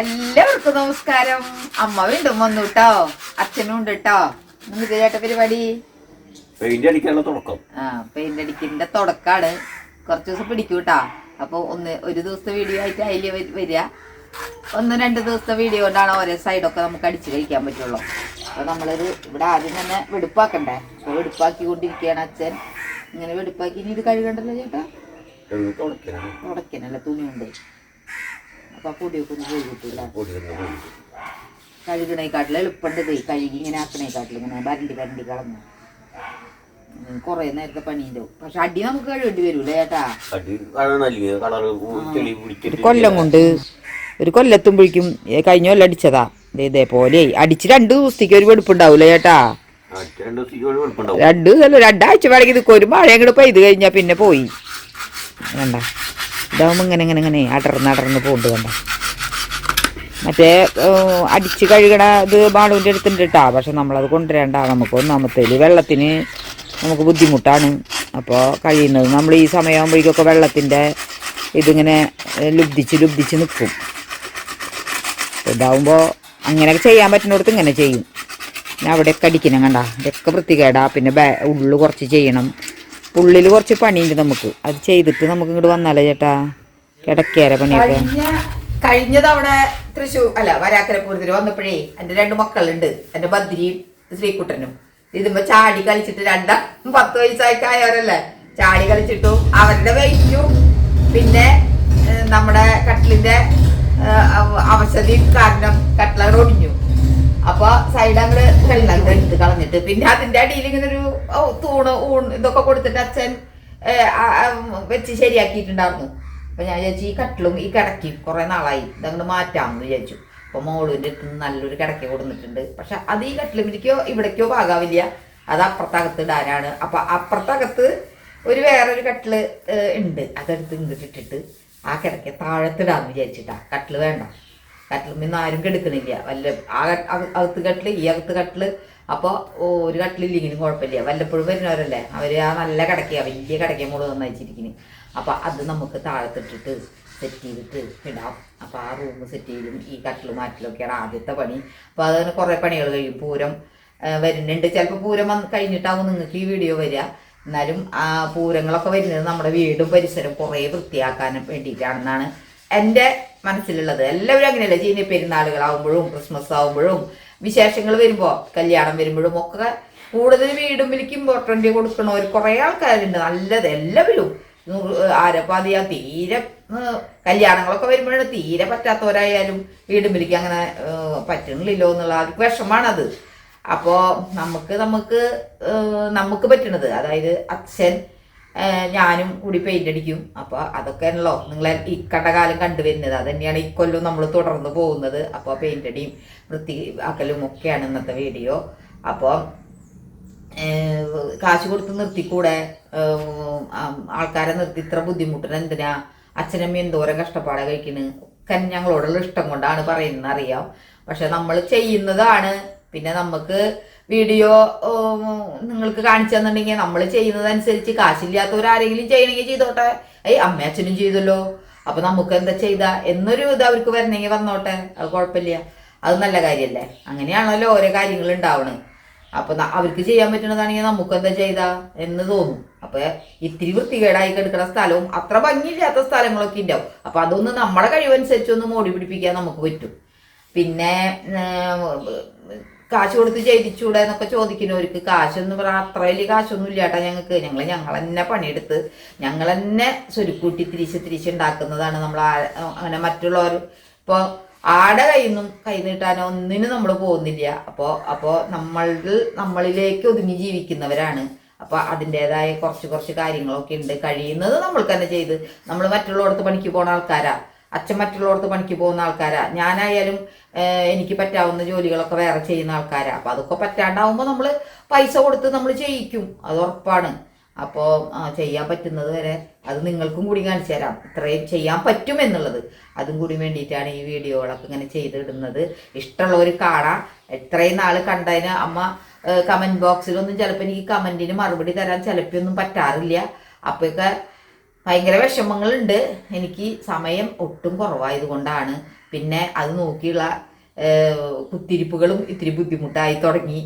എല്ലാവർക്കും നമസ്കാരം. അമ്മ വീണ്ടും വന്നു കേട്ടോ അച്ഛനും ഉണ്ട് കേട്ടോ നിങ്ങൾക്ക് ചേട്ട പരിപാടി? പെയിന്റ് അടിക്കാനുള്ള തുടക്കം. ആ പെയിന്റ് അടിക്കിന്റെ തുടക്കാണ്. കുറച്ച് ദിവസം പിടിക്കും കേട്ടോ അപ്പൊ ഒന്ന് ഒരു ദിവസത്തെ വീഡിയോ ആയിട്ട് അതിൽ വരിക ഒന്ന് രണ്ട് ദിവസത്തെ വീഡിയോ കൊണ്ടാണ് ഓരോ സൈഡൊക്കെ നമുക്ക് അടിച്ചു കഴിക്കാൻ പറ്റുള്ളൂ. അപ്പൊ നമ്മളൊരു ഇവിടെ ആദ്യം തന്നെ വെടുപ്പാക്കണ്ടേ. അപ്പൊ വെടുപ്പാക്കി കൊണ്ടിരിക്കുകയാണ് അച്ഛൻ. ഇങ്ങനെ വെടുപ്പാക്കി ഇനി ഇത് കഴുകണ്ടല്ലോ ചേട്ടാ? തുടക്കനല്ല തുണിയുണ്ട്. അപ്പൊ പൊടിയൊക്കെ ഒന്ന് പോയി കിട്ടൂല. കഴുകണേക്കാട്ടിൽ എളുപ്പമുണ്ട് കഴുകി ഇങ്ങനെ ആക്കണേക്കാട്ടിൽ ഇങ്ങനെ വരണ്ടി വരണ്ടി കളഞ്ഞു. കുറേ നേരത്തെ പണീന്റെ പക്ഷെ അടി നമുക്ക് കഴുകേണ്ടി വരൂലേ ചേട്ടാ കൊല്ലം കൊണ്ട് ഒരു കൊല്ലത്തുമ്പോഴേക്കും കഴിഞ്ഞ കൊല്ലം അടിച്ചതാ. ദേ ഇതേപോലെ അടിച്ച് രണ്ട് ദിവസത്തേക്ക് ഒരു വെടുപ്പുണ്ടാവൂലേ ചേട്ടാ രണ്ട് രണ്ടാഴ്ച വേണമെങ്കിൽ ഒരു മഴ അങ്ങോട്ട് പെയ്ത് കഴിഞ്ഞാൽ പിന്നെ പോയി. കണ്ട ഇതാവുമ്പോൾ ഇങ്ങനെ ഇങ്ങനെ ഇങ്ങനെ അടർന്ന് അടർന്ന് പോണ്ട് കണ്ട? മറ്റേ അടിച്ച് കഴുകണ ഇത് ബാളുവിന്റെ അടുത്തുണ്ട് കേട്ടോ പക്ഷെ നമ്മളത് കൊണ്ടുവരണ്ട. നമുക്ക് ഒന്നാമത്തേൽ വെള്ളത്തിന് നമുക്ക് ബുദ്ധിമുട്ടാണ്. അപ്പോൾ കഴിയുന്നത് നമ്മൾ ഈ സമയമാകുമ്പോഴേക്കൊക്കെ വെള്ളത്തിന്റെ ഇതിങ്ങനെ ലുബ്ധിച്ച് ലുബ്ധിച്ച് നിൽക്കും ഇതാവുമ്പോൾ അങ്ങനെയൊക്കെ ചെയ്യാൻ പറ്റുന്നിടത്ത് ഇങ്ങനെ ചെയ്യും. പിന്നെ അവിടെയൊക്കെ അടിക്കണം കണ്ട. ഇതൊക്കെ വൃത്തികേടാ. പിന്നെ ബാ ഉള്ളു കുറച്ച് ചെയ്യണം. ഉള്ളിൽ കുറച്ച് പണിയുണ്ട് നമുക്ക്. അത് ചെയ്തിട്ട് നമുക്ക് ഇങ്ങോട്ട് വന്നാലേ ചേട്ടാ? കിടക്കേര പണിയൊക്കെ. കഴിഞ്ഞ തവണ തൃശ്ശൂർ അല്ല വരാക്കര പൂരത്തിൽ വന്നപ്പോഴേ എന്റെ രണ്ട് മക്കളുണ്ട്. എന്റെ ബദ്രിയും ശ്രീകുട്ടനും. ഇതുമ്പോ ചാടി കളിച്ചിട്ട് രണ്ടും പത്ത് ആയവരല്ലേ? ചാടി കളിച്ചിട്ടും. അവരുടെ വെയിറ്റും. പിന്നെ നമ്മുടെ കട്ടിലിന്റെ അവശതി കാരണം കട്ടിലർ ഒടിഞ്ഞു. അപ്പൊ സൈഡ് അങ്ങോട്ട് വെള്ളം എടുത്ത് കളഞ്ഞിട്ട്. പിന്നെ അതിന്റെ അടിയിൽ ഇങ്ങനെ ഒരു തൂണ് ഊൺ ഇതൊക്കെ കൊടുത്തിട്ട് അച്ഛൻ വെച്ച് ശരിയാക്കിയിട്ടുണ്ടായിരുന്നു. അപ്പൊ ഞാൻ വിചാരിച്ചു ഈ കട്ടിലും ഈ കിടക്കി കുറെ നാളായി. ഇതങ്ങോട്ട് മാറ്റാമെന്ന് വിചാരിച്ചു. അപ്പൊ മോളുവിന്റെ അടുത്ത് നല്ലൊരു കിടക്കി കൊടുത്തിട്ടുണ്ട് പക്ഷെ അത് ഈ കട്ടിലുമിലേക്കോ ഇവിടേക്കോ പാകാവില്ല. അത് അപ്പുറത്തകത്ത് ഇടാനാണ്. അപ്പൊ അപ്പുറത്തകത്ത് ഒരു വേറൊരു കട്ടിൽ ഉണ്ട്. അതെടുത്ത് ഇങ്ങോട്ട് ഇട്ടിട്ട് ആ കിടക്ക താഴത്തിടാന്ന് വിചാരിച്ചിട്ടാ. കട്ടിൽ വേണ്ട. കട്ടിലുമ്മിന്ന് ആരും കെടുക്കണില്ല. വല്ല ആ അകത്ത് കട്ടിൽ ഈ അകത്ത് കട്ടിൽ. അപ്പോൾ ഒരു കട്ടിലില്ലെങ്കിലും കുഴപ്പമില്ല. വല്ലപ്പോഴും വരുന്നവരല്ലേ? അവർ ആ നല്ല കിടക്കുക വലിയ കിടക്കയ മോൾ നന്നായിച്ചിരിക്കുന്നു അപ്പോൾ അത് നമുക്ക് താഴത്തിട്ടിട്ട് സെറ്റ് ചെയ്തിട്ട് ഇടാം. അപ്പോൾ ആ റൂം സെറ്റ് ചെയ്യലും ഈ കട്ടിൽ മാറ്റലൊക്കെയാണ് ആദ്യത്തെ പണി. അപ്പോൾ അതിന് കുറേ പണികൾ കഴിയും. പൂരം വരുന്നുണ്ട്. ചിലപ്പോൾ പൂരം വന്ന് കഴിഞ്ഞിട്ടാവും നിങ്ങൾക്ക് ഈ വീഡിയോ വരിക. എന്നാലും ആ പൂരങ്ങളൊക്കെ വരുന്നത് നമ്മുടെ വീടും പരിസരം കുറേ വൃത്തിയാക്കാൻ വേണ്ടിയിട്ടാണെന്നാണ് എന്റെ മനസ്സിലുള്ളത്. എല്ലാവരും അങ്ങനെയല്ല? ചീനി പെരുന്നാളുകളാവുമ്പോഴും ക്രിസ്മസ് ആവുമ്പോഴും വിശേഷങ്ങൾ വരുമ്പോൾ കല്യാണം വരുമ്പോഴും ഒക്കെ കൂടുതൽ വീടും വിളിക്കും ഇമ്പോർട്ടന്റ് ഒരു കുറേ ആൾക്കാരുണ്ട്. നല്ലത് എല്ലാവരും. ആരപ്പാതിയാ തീരെ കല്യാണങ്ങളൊക്കെ വരുമ്പോഴാണ് തീരെ പറ്റാത്തവരായാലും വീടും വിളിക്ക്. അങ്ങനെ പറ്റണില്ലല്ലോ എന്നുള്ള അവർക്ക് വിഷമാണത്. അപ്പോൾ നമുക്ക് നമുക്ക് നമുക്ക് പറ്റണത്. അതായത് അച്ഛൻ ഞാനും കൂടി പെയിന്റ് അടിക്കും. അപ്പൊ അതൊക്കെയാണല്ലോ നിങ്ങൾ ഈ കണ്ടകാലം കണ്ടുവരുന്നത് അത് തന്നെയാണ് ഇക്കൊല്ലം നമ്മൾ തുടർന്ന് പോകുന്നത്. അപ്പോൾ പെയിന്റ് അടിയും വൃത്തി ആക്കലും ഒക്കെയാണ് ഇന്നത്തെ വീഡിയോ അപ്പോൾ കാശ് കൊടുത്ത് നിർത്തിക്കൂടെ? ആൾക്കാരെ നിർത്തി ഇത്ര ബുദ്ധിമുട്ടിന് എന്തിനാ? അച്ഛനമ്മ എന്തോരം കഷ്ടപ്പാടാ കഴിക്കണ്? ഒക്കെ ഞങ്ങളോടുള്ള ഇഷ്ടം കൊണ്ടാണ് പറയുന്നത് അറിയാം. പക്ഷെ നമ്മൾ ചെയ്യുന്നതാണ് പിന്നെ നമുക്ക് വീഡിയോ നിങ്ങൾക്ക് കാണിച്ചു തന്നിട്ടുണ്ടെങ്കിൽ നമ്മൾ ചെയ്യുന്നതനുസരിച്ച് കാശില്ലാത്തവരാരെങ്കിലും ചെയ്യണമെങ്കിൽ ചെയ്തോട്ടെ. ഏയ് അമ്മയച്ഛനും ചെയ്തല്ലോ. അപ്പൊ നമുക്ക് എന്താ ചെയ്താ? എന്നൊരു ഇത് അവർക്ക് വരണമെങ്കിൽ വന്നോട്ടെ. അത് കുഴപ്പമില്ല. അത് നല്ല കാര്യമല്ലേ? അങ്ങനെയാണല്ലോ ഓരോ കാര്യങ്ങൾ ഉണ്ടാവണത് അപ്പൊ അവർക്ക് ചെയ്യാൻ പറ്റുന്നതാണെങ്കിൽ നമുക്ക് എന്താ ചെയ്താ? എന്ന് തോന്നും. അപ്പൊ ഇത്തിരി വൃത്തികേടായി കിടക്കുന്ന സ്ഥലവും അത്ര ഭംഗിയില്ലാത്ത സ്ഥലങ്ങളൊക്കെ ഉണ്ടാവും. അപ്പൊ അതൊന്ന് നമ്മുടെ കഴിവനുസരിച്ച് ഒന്ന് മോടി പിടിപ്പിക്കാൻ നമുക്ക് പറ്റും. പിന്നെ കാശ് കൊടുത്ത് ചെയ്തിച്ചൂടെ എന്നൊക്കെ ചോദിക്കുന്നവർക്ക് കാശൊന്നും പറ അത്ര വലിയ കാശൊന്നും ഇല്ലാട്ടാ ഞങ്ങൾക്ക്. ഞങ്ങൾ ഞങ്ങൾ തന്നെ പണിയെടുത്ത് ഞങ്ങൾ തന്നെ സ്വരുക്കൂട്ടി തിരിച്ച് തിരിച്ച് ഉണ്ടാക്കുന്നതാണ് നമ്മൾ അങ്ങനെ മറ്റുള്ളവർ. ഇപ്പോൾ ആടെ കയ്യിൽ നിന്നും കൈ നീട്ടാനോ ഒന്നിനും നമ്മൾ പോകുന്നില്ല. അപ്പോൾ അപ്പോൾ നമ്മൾ നമ്മളിലേക്ക് ഒതുങ്ങി ജീവിക്കുന്നവരാണ്. അപ്പോൾ അതിന്റെതായ കുറച്ച് കുറച്ച് കാര്യങ്ങളൊക്കെ ഉണ്ട്. കഴിയുന്നത് നമ്മൾ തന്നെ ചെയ്ത്. നമ്മൾ മറ്റുള്ളവർക്ക് പണിക്ക് പോകുന്ന ആൾക്കാരാ. അച്ഛൻ മറ്റുള്ളവർക്ക് പണിക്ക് പോകുന്ന ആൾക്കാരാ. ഞാനായാലും എനിക്ക് പറ്റാവുന്ന ജോലികളൊക്കെ വേറെ ചെയ്യുന്ന ആൾക്കാരാണ് അപ്പോൾ അതൊക്കെ പറ്റാണ്ടാവുമ്പോൾ നമ്മൾ പൈസ കൊടുത്ത് നമ്മൾ ചെയ്യിക്കും. അത് ഉറപ്പാണ്. അപ്പോൾ ചെയ്യാൻ പറ്റുന്നത് വരെ അത് നിങ്ങൾക്കും കൂടി കാണിച്ചു തരാം. ഇത്രയും ചെയ്യാൻ പറ്റും എന്നുള്ളത്. അതും കൂടി വേണ്ടിയിട്ടാണ് ഈ വീഡിയോകളൊക്കെ ഇങ്ങനെ ചെയ്തിടുന്നത്. ഇഷ്ടമുള്ളവർ കാണാം. ഇത്രയും നാൾ കണ്ടതിന് അമ്മ കമന്റ് ബോക്സിലൊന്നും ചിലപ്പോൾ എനിക്ക് കമന്റിന് മറുപടി തരാൻ ചിലപ്പോൾ ഒന്നും പറ്റാറില്ല. അപ്പോഴൊക്കെ ഭയങ്കര വിഷമങ്ങളുണ്ട്. എനിക്ക് സമയം ഒട്ടും കുറവായത് കൊണ്ടാണ് പിന്നെ അത് നോക്കിയുള്ള കുത്തിരിപ്പുകളും ഇത്തിരി ബുദ്ധിമുട്ടായി തുടങ്ങി.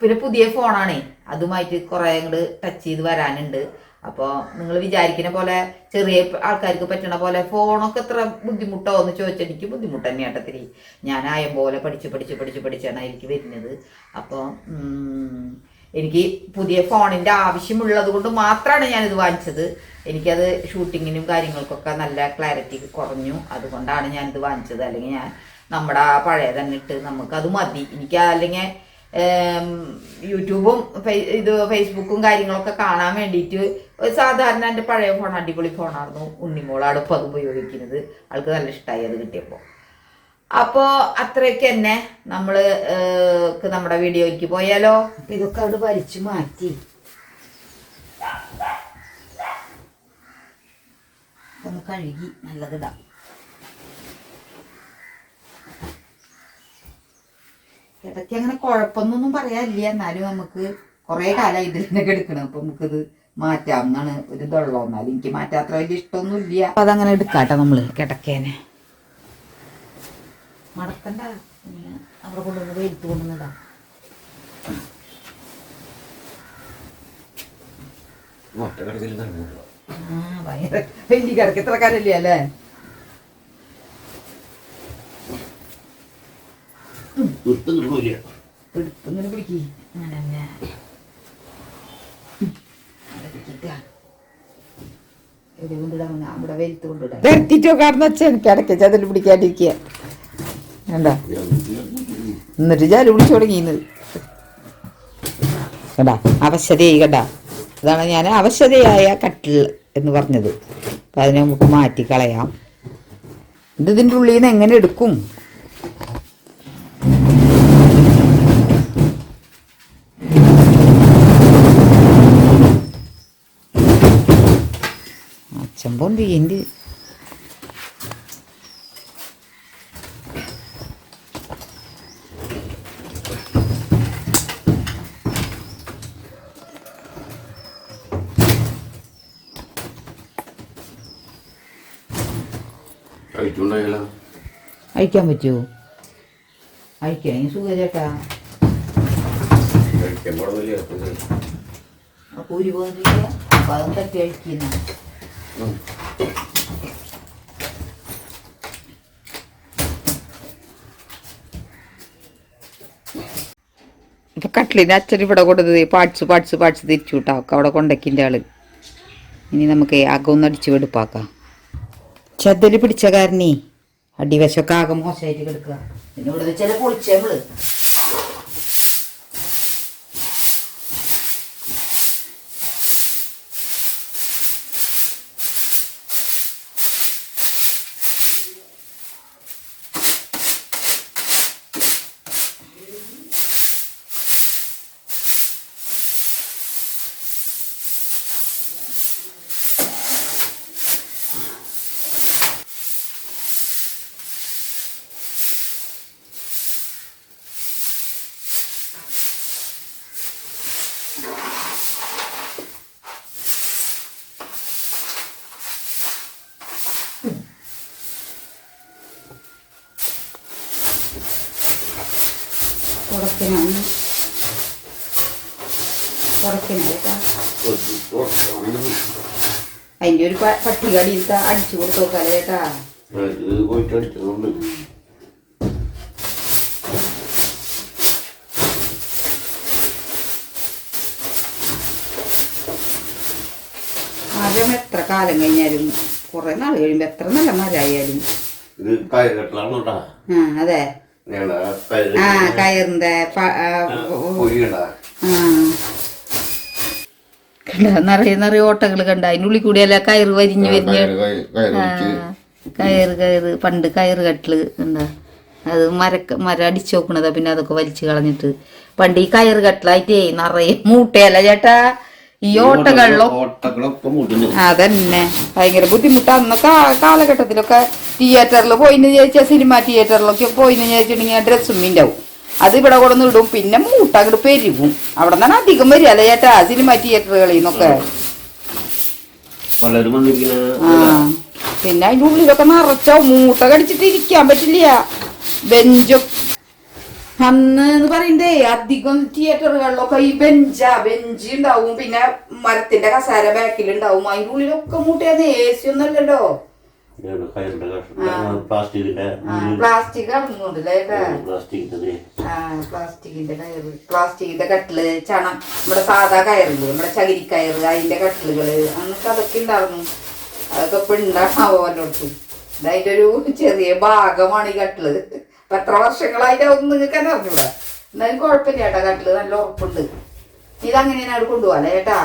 പിന്നെ പുതിയ ഫോണാണേ അതുമായിട്ട് കുറേ അങ്ങോട്ട് ടച്ച് ചെയ്ത് വരാനുണ്ട്. അപ്പോൾ നിങ്ങൾ വിചാരിക്കുന്ന പോലെ ചെറിയ ആൾക്കാർക്ക് പറ്റണ പോലെ ഫോണൊക്കെ എത്ര ബുദ്ധിമുട്ടോ എന്ന് ചോദിച്ചാൽ എനിക്ക് ബുദ്ധിമുട്ട് തന്നെ ഒത്തിരി ഞാനായ പോലെ പഠിച്ച് പഠിച്ച് പഠിച്ച് പഠിച്ചാണ് എനിക്ക് വരുന്നത്. അപ്പോൾ എനിക്ക് പുതിയ ഫോണിന്റെ ആവശ്യമുള്ളത് കൊണ്ട് മാത്രമാണ് ഞാനിത് വാങ്ങിച്ചത്. എനിക്കത് ഷൂട്ടിങ്ങിനും കാര്യങ്ങൾക്കൊക്കെ നല്ല ക്ലാരിറ്റി കുറഞ്ഞു. അതുകൊണ്ടാണ് ഞാനിത് വാങ്ങിച്ചത്. അല്ലെങ്കിൽ ഞാൻ നമ്മുടെ ആ പഴയ തന്നെ ഇട്ട് നമുക്കത് മതി. എനിക്ക് അല്ലെങ്കിൽ യൂട്യൂബും ഇത് ഫേസ്ബുക്കും കാര്യങ്ങളൊക്കെ കാണാൻ വേണ്ടിയിട്ട് സാധാരണ എന്റെ പഴയ ഫോൺ അടിപൊളി ഫോണായിരുന്നു. ഉണ്ണിമോളാണ് ഇപ്പോൾ അത് ഉപയോഗിക്കുന്നത്. ആൾക്ക് നല്ല ഇഷ്ടമായി അത് കിട്ടിയപ്പോൾ അപ്പോൾ അത്രയൊക്കെ തന്നെ നമ്മൾ നമ്മുടെ വീഡിയോയ്ക്ക് പോയാലോ? ഇതൊക്കെ അവിടെ വലിച്ചു മാറ്റി. ഒന്ന് കഴുകി നല്ലതിടാം. ഇടയ്ക്ക് അങ്ങനെ കുഴപ്പമൊന്നും പറയാനില്ല. എന്നാലും നമുക്ക് കുറേ കാലം ഇതിൽ നിന്നൊക്കെ എടുക്കണം അപ്പൊ നമുക്കിത് മാറ്റാം. എന്നാണ് ഒരു ഇതുള്ളൂ എന്നാലും എനിക്ക് മാറ്റാത്ര വലിയ ഇഷ്ടമൊന്നുമില്ല. അപ്പൊ അതങ്ങനെ എടുക്കാട്ടോ നമ്മൾ കിടക്കേനെ. മടക്കണ്ട. ഇങ്ങനെ അവിടെ കൊണ്ടുവന്ന് വെയിലത്ത് കൊണ്ടുവന്നിടാം. വലിയ കിടക്ക്. ഇത്ര കാലല്ലേ അല്ലേ? നിർത്തും കിടക്കില്ല എടുത്തിങ്ങനെ പിടിക്ക്. അങ്ങനെ തന്നെ വരുത്തിട്ടോ കാരണം വെച്ചാൽ എനിക്ക് ഇടയ്ക്ക് ചതിൽ പിടിക്കാണ്ടിരിക്കുക എന്താ? എന്നിട്ട് ഞാൻ വിളിച്ചു തുടങ്ങിയത് കേട്ടാ അവശതയായി കണ്ട? അതാണ് ഞാൻ അവശതയായ കട്ടിൽ എന്ന് പറഞ്ഞത്. അപ്പം അതിനെ നമുക്ക് മാറ്റി കളയാം ഇത് ഇതിന്റെ ഉള്ളിൽ നിന്ന് എങ്ങനെ എടുക്കും? അച്ഛൻ പോണ്ട് എന്റെ അഴിക്കാൻ പറ്റുമോ കഴിക്കാം. ഈ സുഖ ചേട്ടാ. കഴിക്കാൻ കൂരി പോകുന്നില്ല അപ്പം ഇപ്പൊ കട്ടിലിന് അച്ഛൻ ഇവിടെ കൊടുത്തത് പാട്സ് പാട്സ് പാട്സ് തിരിച്ചു വിട്ടാ. അവിടെ കൊണ്ടക്കിന്റെ ആൾ. ഇനി നമുക്ക് അകമൊന്ന് അടിച്ചു വെടുപ്പാക്കാം. ചതൽ പിടിച്ച കാരണേ. അടിവശമൊക്കെ ആകെ മോശമായിട്ട് കിടക്കുക പിന്നെ ഇവിടെ ചില പൊളിച്ചേൾ തുടക്കനാണ് തുടക്കനായിട്ടാ അതിന്റെ ഒരു പ- പട്ടികടി ഇരുത്ത അടിച്ചു കൊടുത്തു ചേട്ടാ പോയിട്ട് അടിച്ചതുകൊണ്ട് മരം എത്ര കാലം കഴിഞ്ഞാലും കുറെ നാൾ കഴിയുമ്പോ എത്ര നല്ല മരമായാലും. ഇത് കേട്ടാ. അതെ. ആ കയറിന്റെ കണ്ടാ? നിറയെ നിറയെ ഓട്ടകൾ കണ്ട? അതിനുള്ളിൽ കൂടി കൂടിയല്ല കയറ് വരിഞ്ഞു വരിഞ്ഞ്. കയറ് കയറ് പണ്ട് കയറ് കട്ടിൽ എന്താ അത് മര മരം അടിച്ചു നോക്കണതാ പിന്നെ അതൊക്കെ വലിച്ചു കളഞ്ഞിട്ട്. പണ്ട് ഈ കയറ് കട്ടിലായിട്ടേ നിറയെ മൂട്ടയല്ല ചേട്ടാ. ഈ ഓട്ടകളിലോ അതന്നെ. ഭയങ്കര ബുദ്ധിമുട്ടാ. അന്നൊക്കെ കാലഘട്ടത്തിലൊക്കെ തിയേറ്ററിൽ പോയിന്ന് ചോദിച്ചാൽ സിനിമ തിയേറ്ററിലൊക്കെ പോയിന്ന് ചോദിച്ചിട്ടുണ്ടെങ്കിൽ ഡ്രസ്സും മിണ്ടാവും അത് ഇവിടെ കൊണ്ടു ഇടും. പിന്നെ മൂട്ട അങ്ങോട്ട് പെരുകും അവിടെ നിന്നാണ് അധികം വരിക അല്ലേ ചേട്ടാ? സിനിമ തിയേറ്ററുകളിൽ നിന്നൊക്കെ. ആ. പിന്നെ അതിന്റെ ഉള്ളിലൊക്കെ നിറച്ചോ മൂട്ട കടിച്ചിട്ട് ഇരിക്കാൻ പറ്റില്ല. ബെഞ്ചും അന്ന് എന്ന് പറയണ്ടേ അധികം തിയേറ്ററുകളിലൊക്കെ ഈ ബെഞ്ചാ ബെഞ്ച് ഉണ്ടാവും പിന്നെ മരത്തിന്റെ കസാര ബാക്കിൽ ഉണ്ടാവും അതിന്റെ ഉള്ളിലൊക്കെ മൂട്ടിയത് എ സി ഒന്നും അല്ലല്ലോ കഷ്ണം പ്ലാസ്റ്റിക്കിന്റെ പ്ലാസ്റ്റിക് പ്ലാസ്റ്റിക്കിന്റെ കയറ് കട്ടിൽ ചണം നമ്മുടെ സാധാ കയറില്ലേ നമ്മുടെ ചകിരി കയറ് അതിന്റെ കട്ടിലുകൾ അന്നൊക്കെ അതൊക്കെ ഉണ്ടായിരുന്നു. അതൊക്കെ ഇപ്പൊ ഉണ്ടാവും അതിന്റെ ഒരു ചെറിയ ഭാഗമാണ് ഈ കട്ടിൽ. അപ്പൊ എത്ര വർഷങ്ങളായിട്ട് ഒന്നും നിങ്ങൾക്ക് തന്നെ അറിഞ്ഞൂടെ. എന്നാലും കുഴപ്പമില്ല ചേട്ടാ കട്ടിൽ നല്ല ഉറപ്പുണ്ട്. ഇതങ്ങനെയാണ് അവിടെ കൊണ്ടുപോകാം ഏട്ടാ?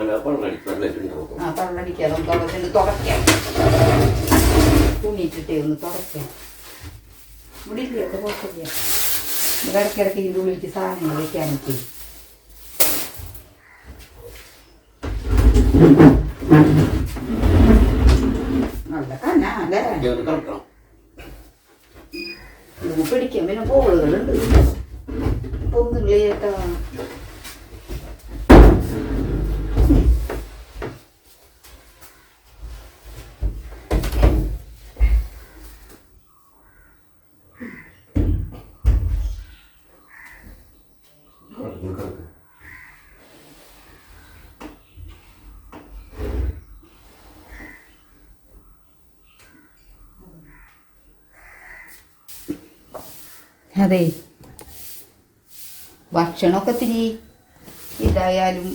അല്ല പള്ളടിക്കുണ്ടാവും ആ പള്ളടിക്കാം നമുക്ക് അവിടെ ചെന്ന് തുടയ്ക്കാം. തുണിയിട്ടിട്ടേ ഒന്ന് തുടയ്ക്കാം. ഇവിടെ ഇല്ല കുഴപ്പമില്ല. ഇവിടെ ഇടയ്ക്കിടയ്ക്ക് ഇതിന്റെ ഉള്ളിലേക്ക് സാധനങ്ങൾ വെക്കാനൊക്കെ. നല്ല കനാ അല്ലേ കളിക്കണം ഇത് പിടിക്കാൻ പിന്നെ ബോളുകളുണ്ട് ഒന്നുമില്ല ചേട്ടാ അതെ ഭക്ഷണമൊക്കെ ഇത്തിരി ഇതായാലും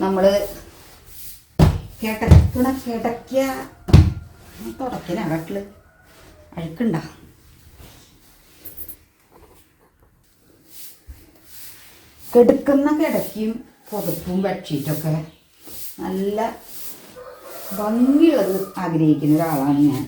നമ്മൾ കിടക്കണ കിടക്ക തുടക്കിന കട്ടിൽ അഴുക്കുണ്ട. കിടക്കുന്ന കിടക്കിയും പുതപ്പും ബെഡ്ഷീറ്റൊക്കെ നല്ല ഭംഗിയുള്ളത് ആഗ്രഹിക്കുന്ന ഒരാളാണ് ഞാൻ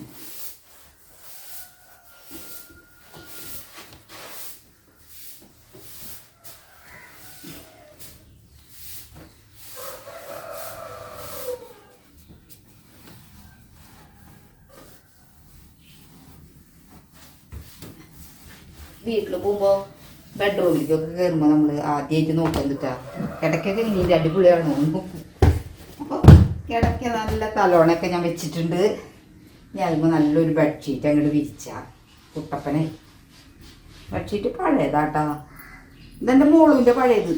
വീട്ടിൽ പോകുമ്പോൾ ബെഡ്റൂമിലേക്കൊക്കെ കയറുമ്പോൾ നമ്മൾ ആദ്യമായിട്ട് നോക്കുന്നിട്ടാ കിടക്കൊക്കെ നീ അടിപൊളിയാണോ. എന്ന് നോക്കും അപ്പോൾ കിടക്ക നല്ല തലോണയൊക്കെ ഞാൻ വെച്ചിട്ടുണ്ട്. ഞാൻ അതിപ്പോൾ നല്ലൊരു ബെഡ്ഷീറ്റ് അങ്ങോട്ട് വിരിച്ച. കുട്ടപ്പനെ. ബെഡ്ഷീറ്റ് പഴയതാട്ടാ. ഇതെന്റെ മോളുവിന്റെ പഴയത്.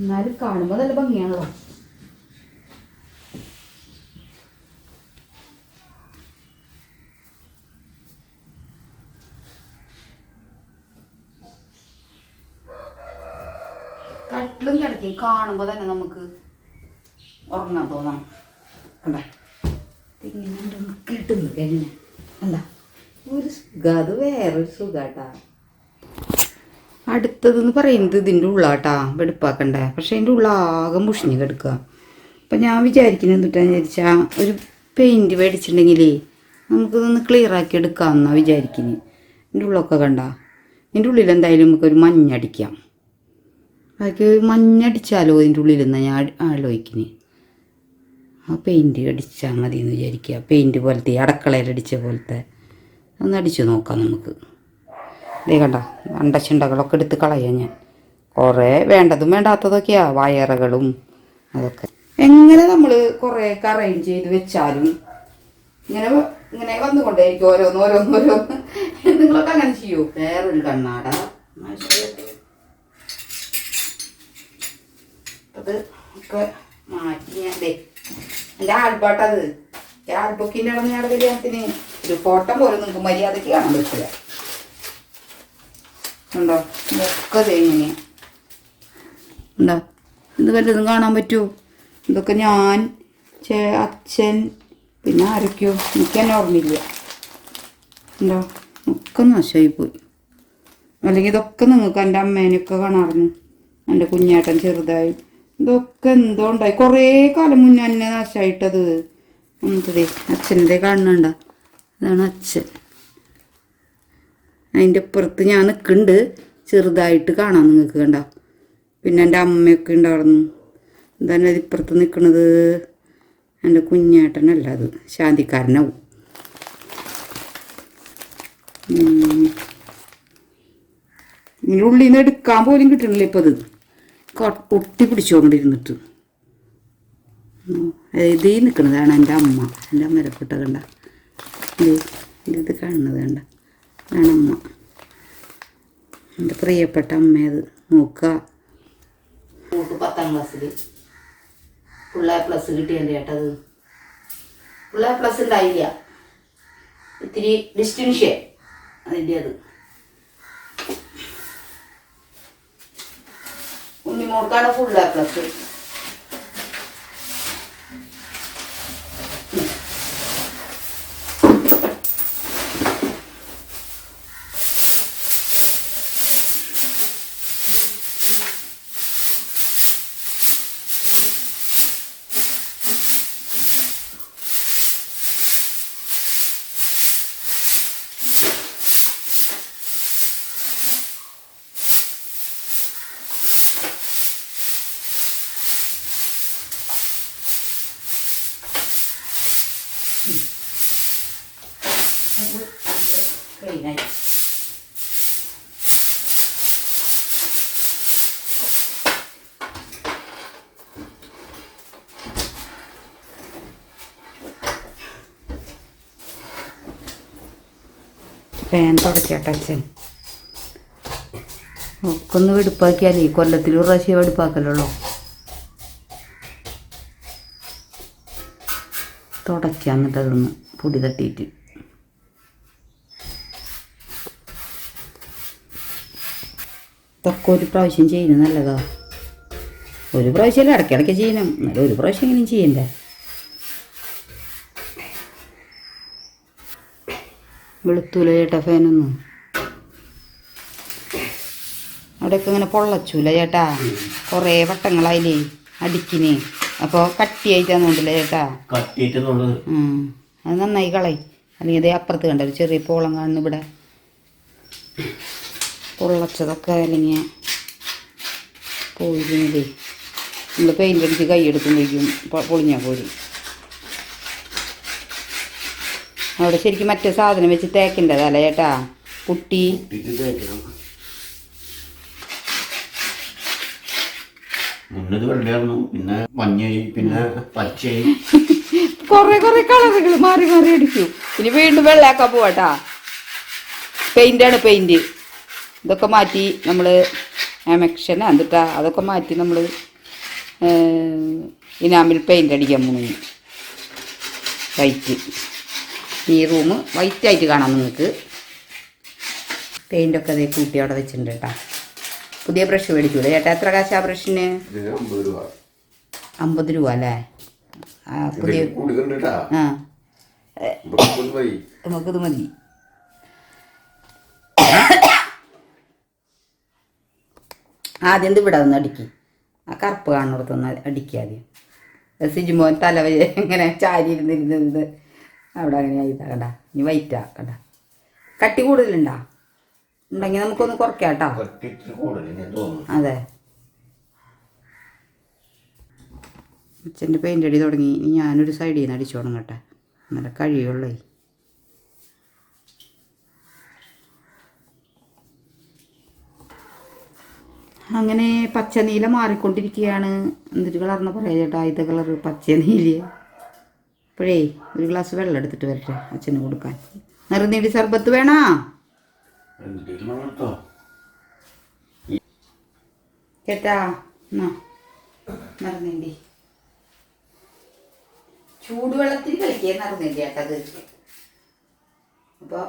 എന്നാലും കാണുമ്പോൾ നല്ല ഭംഗിയാണല്ലോ. കട്ടിലും കിടക്കും കാണുമ്പോൾ തന്നെ നമുക്ക് ഉറങ്ങാൻ തോന്നണം. ഒരു അടുത്തതെന്ന് പറയുന്നത് ഇതിന്റെ ഉള്ളാട്ടാ വെടുപ്പാക്കണ്ടേ. പക്ഷെ അതിന്റെ ഉള്ളാകെ മുഷിഞ്ഞ് കിടക്കുക. അപ്പം ഞാൻ വിചാരിക്കുന്നത് എന്തുട്ടാന്ന് വിചാരിച്ചാൽ ഒരു പെയിന്റ് മേടിച്ചിട്ടുണ്ടെങ്കിലേ നമുക്കിതൊന്ന് ക്ലിയർ ആക്കി എടുക്കാമെന്നാണ് വിചാരിക്കുന്നത് എന്റെ ഉള്ളൊക്കെ കണ്ട. എന്റെ ഉള്ളിൽ എന്തായാലും നമുക്കൊരു മഞ്ഞടിക്കാം. അതിക്ക് മഞ്ഞടിച്ചാലോ അതിന്റെ ഉള്ളിൽ നിന്ന് ഞാൻ ആലോചിക്കുന്നത് ആ പെയിന്റ് അടിച്ചാൽ മതി എന്ന് വിചാരിക്കുക പെയിന്റ് പോലത്തെ അടക്കളയിൽ അടിച്ച പോലത്തെ. ഒന്ന് അടിച്ചു നോക്കാം നമുക്ക്. ദേ കണ്ട അണ്ടച്ചുണ്ടകളൊക്കെ എടുത്ത് കളയാം ഞാൻ. കുറേ വേണ്ടതും വേണ്ടാത്തതൊക്കെയാ വയറുകളും അതൊക്കെ. എങ്ങനെ നമ്മൾ കുറേയൊക്കെ അറേഞ്ച് ചെയ്ത് വെച്ചാലും ഇങ്ങനെ ഇങ്ങനെ വന്നുകൊണ്ടേയിരിക്കും ഓരോന്ന് ഓരോന്ന് ഓരോന്ന്. നിങ്ങളൊക്കെ അങ്ങനെ ചെയ്യൂ? വേറൊരു കണ്ണാട. അത് ഒക്കെ മാറ്റി ഞാൻ ദേ എന്റെ ആൽബാട്ടത്. ആൽബക്കിന്റെ ഇടം ഞാൻ കല്യാണത്തിന് ഒരു ഫോട്ടോ പോലും നിങ്ങൾക്ക് മര്യാദയ്ക്ക് കാണാൻ പറ്റില്ല. ഉണ്ടോ? ഇതൊക്കെ ഉണ്ടോ? ഇത് വല്ലതും കാണാൻ പറ്റുമോ? ഇതൊക്കെ ഞാൻ ചേ അച്ഛൻ പിന്നെ ആരൊക്കെയോ. എനിക്ക് തന്നെ ഓർമ്മയില്ല. ഉണ്ടോ? ഒക്കെ നാശമായി പോയി. അല്ലെങ്കിൽ ഇതൊക്കെ നിങ്ങൾക്ക് എന്റെ അമ്മേനൊക്കെ കാണാറുണ്ട് എന്റെ കുഞ്ഞേട്ടൻ ചെറുതായി. ഇതൊക്കെ എന്തോ ഉണ്ടായി കുറേ കാലം മുന്നേ എന്നെ നാശമായിട്ടത് എന്തേ അച്ഛന്റെ കാണുന്നുണ്ട അതാണ് അച്ഛൻ. അതിന്റെ അപ്പുറത്ത് ഞാൻ നിൽക്കുന്നുണ്ട് ചെറുതായിട്ട് കാണാം നിങ്ങൾക്ക് കണ്ട. പിന്നെ എന്റെ അമ്മയൊക്കെ ഉണ്ടായിരുന്നു. എന്താണ് ഇപ്പുറത്ത് നിൽക്കുന്നത് എന്റെ കുഞ്ഞേട്ടനല്ല അത്. ശാന്തിക്കാരനാവും. ഇനി ഉള്ളിൽ നിന്ന് എടുക്കാൻ പോലും കിട്ടണില്ല ഇപ്പം അത് ഒട്ടി പിടിച്ചുകൊണ്ടിരുന്നിട്ട് ഇത് ഈ നിൽക്കുന്നതാണ് എന്റെ അമ്മ. എന്റെ അമ്മ പൊട്ട കണ്ട. ഇത് കാണുന്നത് കണ്ട. ഇതാണ് അമ്മ. എന്റെ പ്രിയപ്പെട്ട അമ്മയത്. നോക്കുക പത്താം ക്ലാസ്സിൽ ഫുൾ പ്ലസ് കിട്ടിയതിന്റെ ചേട്ടത് ഫുൾ പ്ലസ് ഉണ്ടായില്ല. ഇത്തിരി ഡിസ്റ്റിങ്ഷൻ അതിന്റെ അത് ഉണ്ണിമോൾക്കാണ് ഫുൾ എ ഫാൻ തുടക്കട്ടെ അച്ഛൻ. ഒക്കെ ഒന്ന് വെടുപ്പാക്കിയാലേ കൊല്ലത്തിൽ ഒരു പ്രാവശ്യം വെടുപ്പാക്കലുള്ളൂ. തുടക്കാം എന്നിട്ട് അതൊന്ന് പൊടി തട്ടിയിട്ട്. ഇതൊക്കെ ഒരു പ്രാവശ്യം ചെയ്യുന്നത് നല്ലതാ. ഒരു പ്രാവശ്യമല്ല ഇടയ്ക്കിടയ്ക്ക് ചെയ്യണം. എന്നാലും ഒരു പ്രാവശ്യം എങ്കിലും ചെയ്യണ്ടേ? വെളുത്തൂല ചേട്ടാ ഫാനൊന്നും. അവിടെയൊക്കെ ഇങ്ങനെ പൊള്ളച്ചൂല ചേട്ടാ. കുറേ വട്ടങ്ങളായില്ലേ അടിക്കിന്. അപ്പോൾ കട്ടിയായിട്ടാന്നുണ്ടല്ലേ ചേട്ടാ? കട്ടിയിട്ടുള്ളത് ഉം. അത് നന്നായി കളയും. അല്ലെങ്കിൽ ഇതേ അപ്പുറത്ത് കണ്ട ഒരു ചെറിയ പോളം കാണുന്നു ഇവിടെ. പൊള്ളച്ചതൊക്കെ അല്ലെങ്കിൽ പോയിരുന്നില്ലേ നമ്മൾ പെയിന്റ് അടിച്ച് കൈയെടുക്കുമ്പോഴേക്കും എടുക്കുമ്പോഴേക്കും പൊളിഞ്ഞാൽ പോരും. അവിടെ ശരിക്കും മറ്റേ സാധനം വെച്ച് തേക്കേണ്ടതല്ല ചേട്ടാ? കുട്ടി. മുന്നത് വെള്ളയായിരുന്നു. പിന്നെ മഞ്ഞയായി പിന്നെ പച്ചയായി. കുറെ കുറെ കളറുകൾ മാറി മാറി അടിക്കും ഇനി വീണ്ടും വെള്ളയാക്കാൻ പോവാട്ടാ പെയിന്റാണ് പെയിന്റ് ഇതൊക്കെ മാറ്റി നമ്മൾ എമക്ഷൻ എന്നിട്ടാ അതൊക്കെ മാറ്റി നമ്മൾ ഇനാമിൽ പെയിന്റ് അടിക്കാൻ പോകുന്നു വൈറ്റ് ഈ റൂം വൈറ്റ് ആയിട്ട് കാണാം നിങ്ങൾക്ക്. പെയിന്റൊക്കെ അതേ കൂട്ടി അവിടെ വെച്ചിട്ടുണ്ട് കേട്ടാ. പുതിയ ബ്രഷ് മേടിച്ചൂടെ? ചേട്ടാ എത്ര കാശാ ബ്രഷിന്? അമ്പത് രൂപ. അല്ലേ? പുതിയ ആ. നമുക്കിത് മതി. ആദ്യം ഇത് ഇവിടെ അടിക്ക് അടിക്കി. ആ കറുപ്പ് കാണുന്നിടത്തൊന്ന് അടിക്കുക ആദ്യം. സിജുമോൻ തല ഇങ്ങനെ ചാരി ഇരുന്നിരുന്നത് അവിടെ അങ്ങനെ ആയിട്ടാ കണ്ട ഇനി വൈറ്റാ കണ്ട. കട്ടി കൂടുതലുണ്ടോ? ഉണ്ടെങ്കിൽ നമുക്കൊന്ന് കുറയ്ക്കാം കേട്ടോ. അതെ. അച്ഛന്റെ പെയിന്റ് അടി തുടങ്ങി. ഇനി ഞാനൊരു സൈഡിൽ നിന്ന് അടിച്ചു തുടങ്ങട്ടെ. നല്ല കഴിയുള്ളേ. അങ്ങനെ പച്ച നീല മാറിക്കൊണ്ടിരിക്കുകയാണ് എന്നിട്ട് കളർന്ന് പറയാം ചേട്ടാ ഇത് കളർ പച്ച നീല ഇപ്പോഴേ ഒരു ഗ്ലാസ് വെള്ളം എടുത്തിട്ട് വരട്ടെ അച്ഛന് കൊടുക്കാൻ. നിറനീടി സർബത്ത് വേണോ? കേട്ടാ നിറനീണ്ടി ചൂടുവെള്ളത്തിൽ കളിക്കുക നിറഞ്ഞില്ല ആട്ടത് അപ്പൊ അപ്പോൾ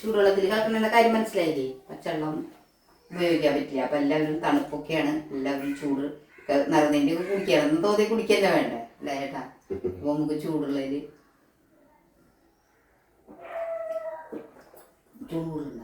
ചൂടുവെള്ളത്തിൽ കളിക്കുന്ന കാര്യം മനസ്സിലായില്ലേ? പച്ചവെള്ളം ഉപയോഗിക്കാൻ പറ്റില്ല. അപ്പം എല്ലാവരും തണുപ്പൊക്കെയാണ്. എല്ലാവരും ചൂട് നിറഞ്ഞിന്റെ കുടിക്കണം. തോതി കുടിക്കല്ല വേണ്ടേ? അല്ലേ ചേട്ടാ അപ്പോൾ നമുക്ക് ചൂടുള്ളതിൽ ചൂടുള്ള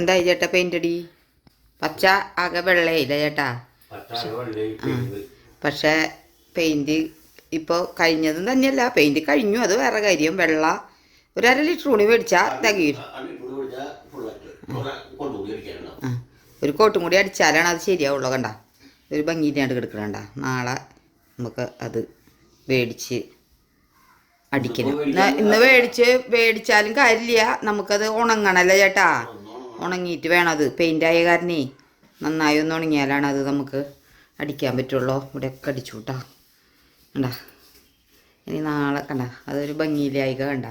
എന്തായി ചേട്ടാ പെയിന്റ് അടി. പച്ച ആകെ വെള്ളയില്ല ചേട്ടാ. പക്ഷേ പെയിന്റ് ഇപ്പോൾ കഴിഞ്ഞതും തന്നെയല്ല. പെയിന്റ് കഴിഞ്ഞു അത് വേറെ കാര്യം. വെള്ള ഒരു അര ലിറ്റർ തുണി മേടിച്ചാൽ തികയും. ഒരു കോട്ടും കൂടി അടിച്ചാലാണ് അത് ശരിയാവുള്ളൂ കണ്ട? ഒരു ഭംഗിയിലാണ്ട് കിടക്കണണ്ട നാളെ നമുക്ക് അത് മേടിച്ച് അടിക്കണം. ഇന്ന് ഇന്ന് മേടിച്ച് മേടിച്ചാലും കാര്യമില്ല. നമുക്കത് ഉണങ്ങണല്ലോ ചേട്ടാ? ഉണങ്ങിയിട്ട് വേണം അത്. ആയ കാരണേ നന്നായി ഒന്ന് ഉണങ്ങിയാലാണ് അത് നമുക്ക് അടിക്കാൻ പറ്റുള്ളൂ. ഇവിടെയൊക്കെ അടിച്ചു കൂട്ടാ കണ്ട? ഇനി നാളെ കണ്ട? അതൊരു ഭംഗിയിലായി കണ്ട?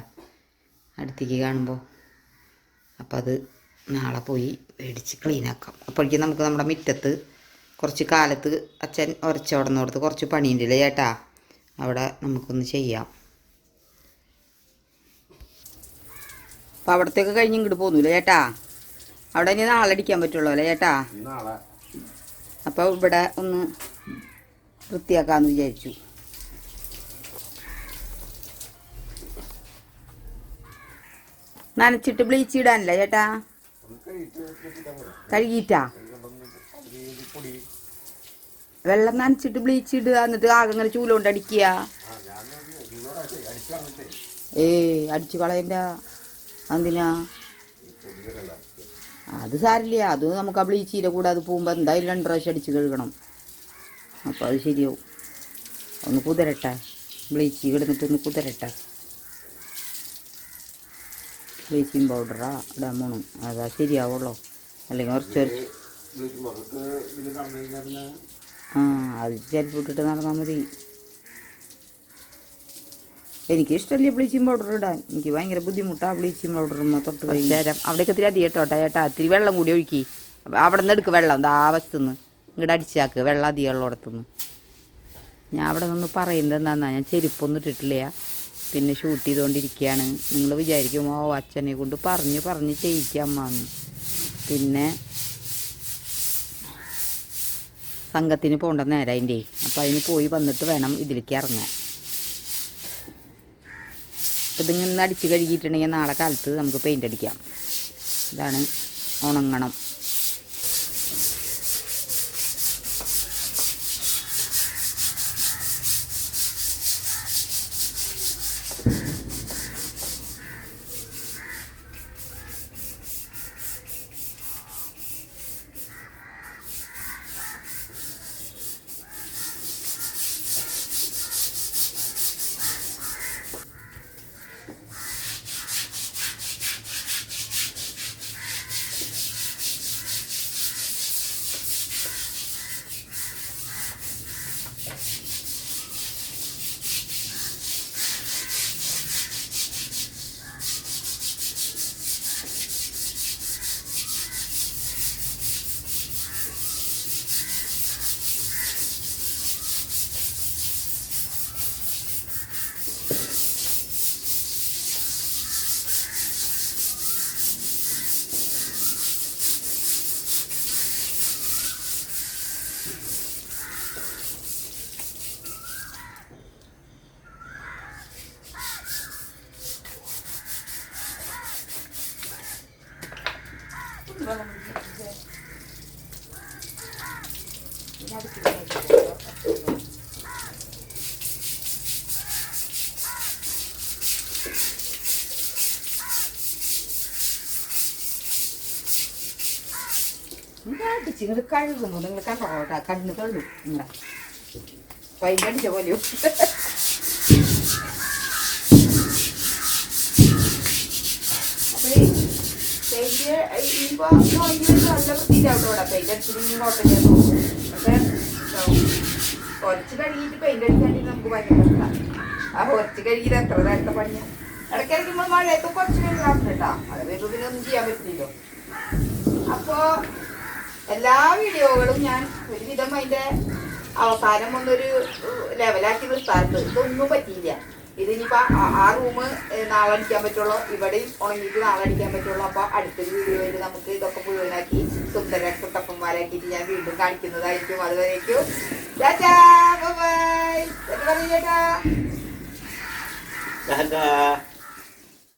അടുത്തേക്ക് കാണുമ്പോൾ അപ്പം അത് നാളെ പോയി മേടിച്ച് ക്ലീനാക്കാം അപ്പോഴേക്കും നമുക്ക് നമ്മുടെ മുറ്റത്ത് കുറച്ച് കാലത്ത് അച്ഛൻ ഉരച്ചോടന്നോടത്ത് കുറച്ച് പണിയുണ്ടല്ലേ ചേട്ടാ? അവിടെ നമുക്കൊന്ന് ചെയ്യാം. അപ്പോൾ അവിടത്തേക്ക് കഴിഞ്ഞ് ഇങ്ങോട്ട് പോകുന്നില്ല ചേട്ടാ? അവിടെ ഇനി നാളെ അടിക്കാൻ പറ്റുള്ളൂ അല്ലേ ചേട്ടാ? അപ്പൊ അപ്പോൾ ഇവിടെ ഒന്ന് വൃത്തിയാക്കാമെന്ന് വിചാരിച്ചു. നനച്ചിട്ട് ബ്ലീച്ച് ഇടാനല്ലേ ചേട്ടാ? കഴുകിയിട്ടാ വെള്ളം നനച്ചിട്ട് ബ്ലീച്ച് ഇടുക എന്നിട്ട് ആകെ ഇങ്ങനെ ചൂല കൊണ്ട് അടിക്കുക ഏ അടിച്ചു കളയണ്ട. എന്തിനാ അത് സാരില്ല. അത് നമുക്ക് ആ ബ്ലീച്ചിന്റെ കൂടെ അത് പോകുമ്പോൾ എന്തായാലും രണ്ട് പ്രാവശ്യം അടിച്ച് കഴുകണം. അപ്പോൾ അത് ശരിയാവും. ഒന്ന് കുതിരട്ടെ. ബ്ലീച്ച് കിടന്നിട്ട് ഒന്ന് കുതിരട്ടെ. ബ്ലീച്ചിങ് പൗഡറാ ഇടാൻ പോണം. അതാ ശരിയാവുള്ളൂ. അല്ലെങ്കിൽ കുറച്ച് കുറച്ച്. ആ അത് ചിലപ്പോൾ ഇട്ടിട്ട് നടന്നാൽ മതി. എനിക്ക് ഇഷ്ടമല്ലേ ബ്ലീച്ചിങ് പൗഡർ ഇടാൻ? എനിക്ക് ഭയങ്കര ബുദ്ധിമുട്ടാ ബ്ലീച്ചിങ് പൗഡർ തൊട്ട് കഴിഞ്ഞാൽ അവിടേക്ക് ഇത്തിരി അധികം ഇട്ടോട്ടെ ചേട്ടാ ഇത്തിരി വെള്ളം കൂടി ഒഴുക്കി. അവിടെ നിന്ന് എടുക്ക് വെള്ളം. ദാ വശത്തുനിന്ന്. ഇങ്ങോട്ട് അടിച്ചാക്ക്. വെള്ളം അധികം ഉള്ളിടത്തുനിന്ന്. ഞാൻ അവിടെ നിന്ന് പറയുന്നത് എന്താണെന്നാ ഞാൻ ചെരുപ്പൊന്നും ഇട്ടിട്ടില്ല. പിന്നെ ഷൂട്ട് ചെയ്തുകൊണ്ടിരിക്കുകയാണ് നിങ്ങൾ വിചാരിക്കും ഓ അച്ഛനെ കൊണ്ട് പറഞ്ഞ് പറഞ്ഞ് ചെയ്യിക്കാം അമ്മാന്ന്. പിന്നെ സംഘത്തിന് പോകേണ്ട നേരം അതിന്റെ അപ്പം അതിന് പോയി വന്നിട്ട് വേണം ഇതിലേക്ക് ഇറങ്ങാൻ. അപ്പം ഇതിങ്ങനെ അടിച്ച് കഴുകിയിട്ടുണ്ടെങ്കിൽ നാളെ കാലത്ത് നമുക്ക് പെയിന്റ് അടിക്കാം. ഇതാണ് ഉണങ്ങണം. നിങ്ങൾ കഴുകുന്നു. നിങ്ങൾ കണ്ടോട്ടാ കണ്ണ് തള്ളു. നിങ്ങളെ വൈകടിച്ച പോലെയോ? അപ്പോൾ പെയിന്റ് ഇനിയിപ്പോൾ നല്ല വൃത്തിയിലാവട്ടോ ഇവിടെ. പെയിന്റ് അടിച്ചിട്ട് കുഴപ്പമില്ല തോന്നും. പക്ഷേ കുറച്ച് കഴുകിയിട്ട് പെയിന്റ് അടിക്കാണ്ട് നമുക്ക് ഭയങ്കര ആ കുറച്ച് കഴുകിയത് എത്ര നേരത്തെ പണിയാ? ഇടയ്ക്കിടയ്ക്ക് നമ്മൾ മഴയത്ത് കുറച്ച് കഴുകാറുണ്ട് കേട്ടോ. അത് പിന്നെ ഒന്നും ചെയ്യാൻ പറ്റില്ലല്ലോ. അപ്പോ എല്ലാ വീഡിയോകളും ഞാൻ ഒരുവിധം അതിന്റെ അവസാനം ഒന്നൊരു ലെവലാക്കി നിർത്താറുണ്ട്. ഇതൊന്നും പറ്റിയില്ല. ഇതിനിപ്പോ ആ- റൂം നാളെ അടിക്കാൻ പറ്റുള്ളൂ. ഇവിടെയും ഉണങ്ങിയിട്ട് നാളെ അടിക്കാൻ പറ്റുള്ളൂ. അപ്പൊ അടുത്തൊരു വീഡിയോയിൽ നമുക്ക് ഇതൊക്കെ മുഴുവനാക്കി സുന്ദര കുട്ടപ്പന്മാരാക്കിയിട്ട് ഞാൻ വീണ്ടും കാണിക്കുന്നതായിരിക്കും. അതുവരേക്കും ബൈ ചേട്ടാ